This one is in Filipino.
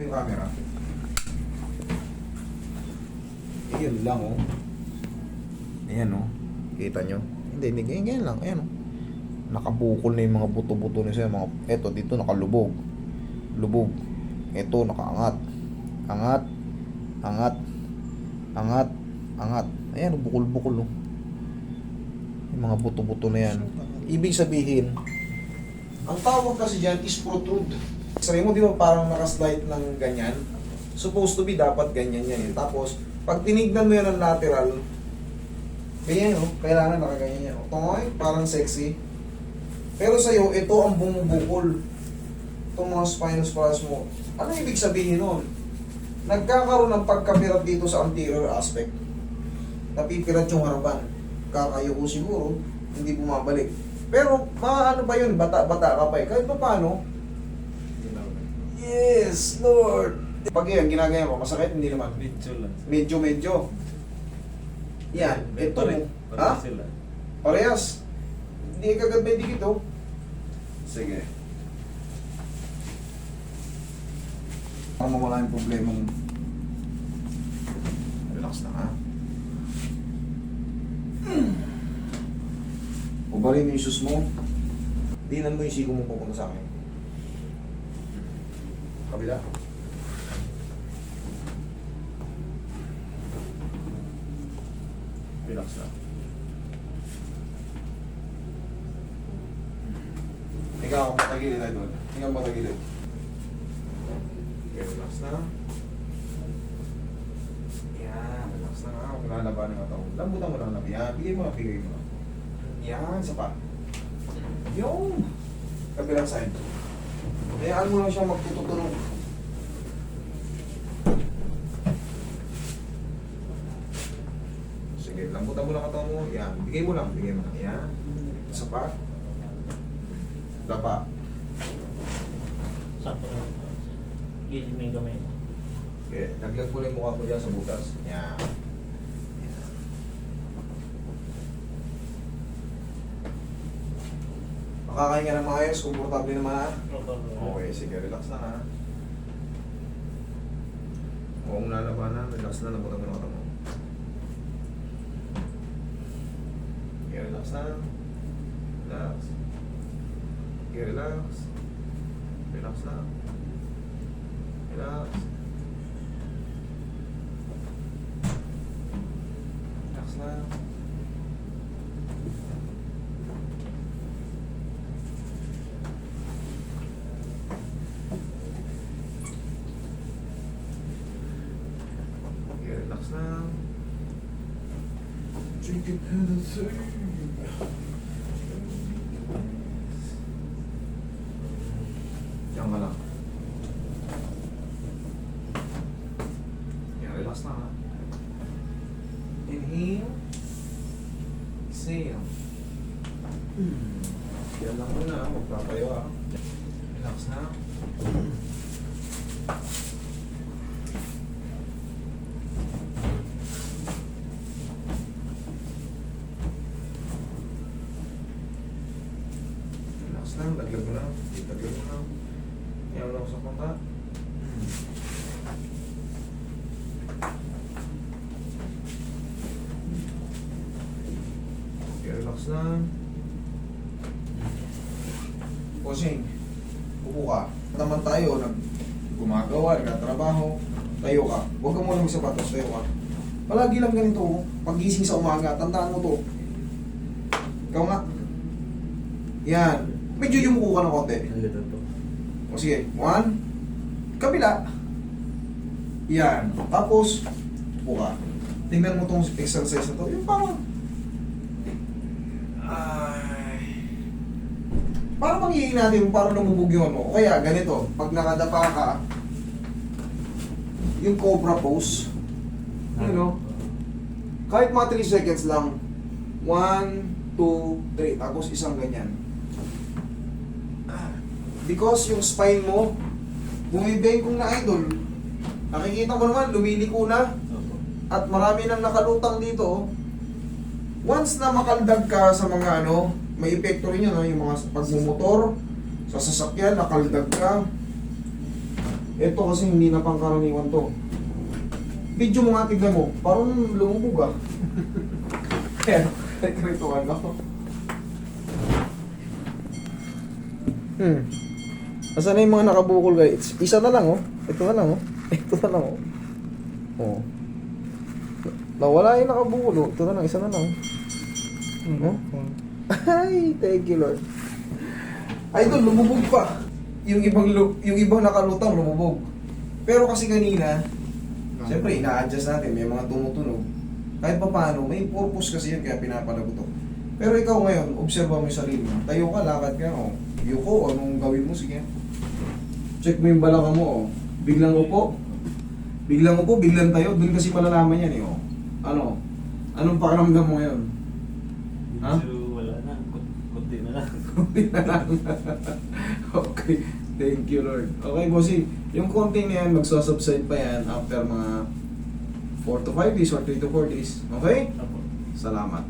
Ito camera. Iyon lang oh. Ayan oh. Kita nyo? Hindi, hindi. Ganyan, lang. Ayan oh. Nakabukol na yung mga buto-buto na siya. Mga, eto, dito nakalubog. Lubog. Eto, nakaangat. Angat. Angat. Angat. Angat. Ayan, oh, bukol-bukol oh. Yung mga buto-buto na yan. Ibig sabihin, ang tawag kasi dyan is protrude. X-ray mo, di ba parang nakaslide ng ganyan? Supposed to be dapat ganyan yan. eh. Tapos, pag tinignan mo yan ng lateral, ganyan oh, kailangan nakaganyan yan. oh. Tungoy, parang sexy. Pero sa'yo, ito ang bumubukol. Itong mga spinous spurs mo. Ano ibig sabihin nun? Nagkakaroon ng pagkapirat dito sa anterior aspect. Napipirat yung harapan. Kakayo ko siguro, hindi bumabalik. Pero, maano ba yun? Bata-bata ka pa eh. Kahit pa paano, Yes, Lord. Pag yan, ginagaya mo, masakit, hindi naman. Medyo lang. Medyo, medyo. Yan, ito. Pare- Ha? pare sila. Parehas. Hindi ka agad may dikit, oh. Sige. Para mawala yung problema mo. Relax na, ha? Ubalin mo yung sus mo. Dinan mo yung siko mo pupunta sa akin. Kabila. Relax lang. Ikaw, matagilid tayo doon. Ikaw, matagilid. Okay, relax na. Yan, relax na nga. Huwag lalaban ng ataw. Lambutan mo lang lang. Yan, bigay mo bigay mo. Yan, isa pa. Yung! Kabilang. Hayaan mo lang siya magtutulong. Sige, lambutan mo lang katawan mo. Yan, bigay mo lang, bigay mo lang. Yan. Isa pa. Dapa. Sakto na. Gilid mo yung kamay mo. Okay, naglag mo lang yung mukha mo dyan sa butas. Yan. Makakahinga ng maayos, komportable naman ha. Okay, sige, relax na ha. Huwag mo lalabanan, relax na, nabutan mo ng katawan mo. Okay, relax na. Relax. Okay, relax. Relax na. Relax. Relax na. Okay, relax na. It and Diyan ka lang. Yan, relax na ha. Inhale. Exhale. Hmm. Yan lang muna, magpapayo ha. Relax na. Relax na, laglag mo na. Laglag mo na. Yan lang sa punta. Okay, relax na. Posing, upo ka. Naman tayo, nag gumagawa, nagtatrabaho, tayo ka. Huwag ka muna magsapatos, tayo ka. Palagi lang ganito, oh. pagising sa umaga, tandaan mo to. Ikaw nga. Yan. Medyo yumuko ka ng konti. To. O sige, one. Kabila. Yan. Tapos, upo ka. Tingnan mo tong exercise na to. Yung parang... Ay... Parang manghihin natin, parang lumubog yung ano. O kaya, ganito. Pag nakadapa ka, yung cobra pose. Ano no? Kahit mga 3 seconds lang. 1, 2, 3. Tapos isang ganyan. Because yung spine mo, bumibengkong na idol. Nakikita mo naman, lumiliko na. At marami nang nakalutang dito. Once na makaldag ka sa mga ano, may epekto rin yun, no? yung mga pagmumotor, sa sasakyan, nakaldag ka. Ito kasi hindi na pangkaraniwan to. Video mo nga tignan mo. Parang lumubog ah. Kaya, krituan ako. Hmm. Nasaan na yung mga nakabukol guys? Isa na lang oh. Ito na lang oh. Ito na lang oh. Oh. Nawala yung nakabukol oh. Ito na lang, isa na lang. Oh. Ay, thank you Lord. Ay, doon, lumubog pa. Yung ibang, yung ibang nakalutang lumubog. Pero kasi kanina, siyempre, ina-adjust natin, may mga tumutunog. Kahit pa paano, may purpose kasi yun, kaya pinapalago to. Pero ikaw ngayon, observa mo yung sarili mo. Tayo ka, lakad ka, oh. Yuko, anong gawin mo, sige. Check mo yung balakang mo, oh. Biglang upo. Biglang upo, biglang tayo. Doon kasi malalaman yan, eh, oh. Ano? Anong pakiramdam mo ngayon? Ha? Wala na. Kunti na lang. Konti na lang. okay. Thank you, Lord. Okay, bossy. Yung konting na yan, magsasubside pa yan after mga 4 to 5 days or 3 to 4 days. Okay? Salamat.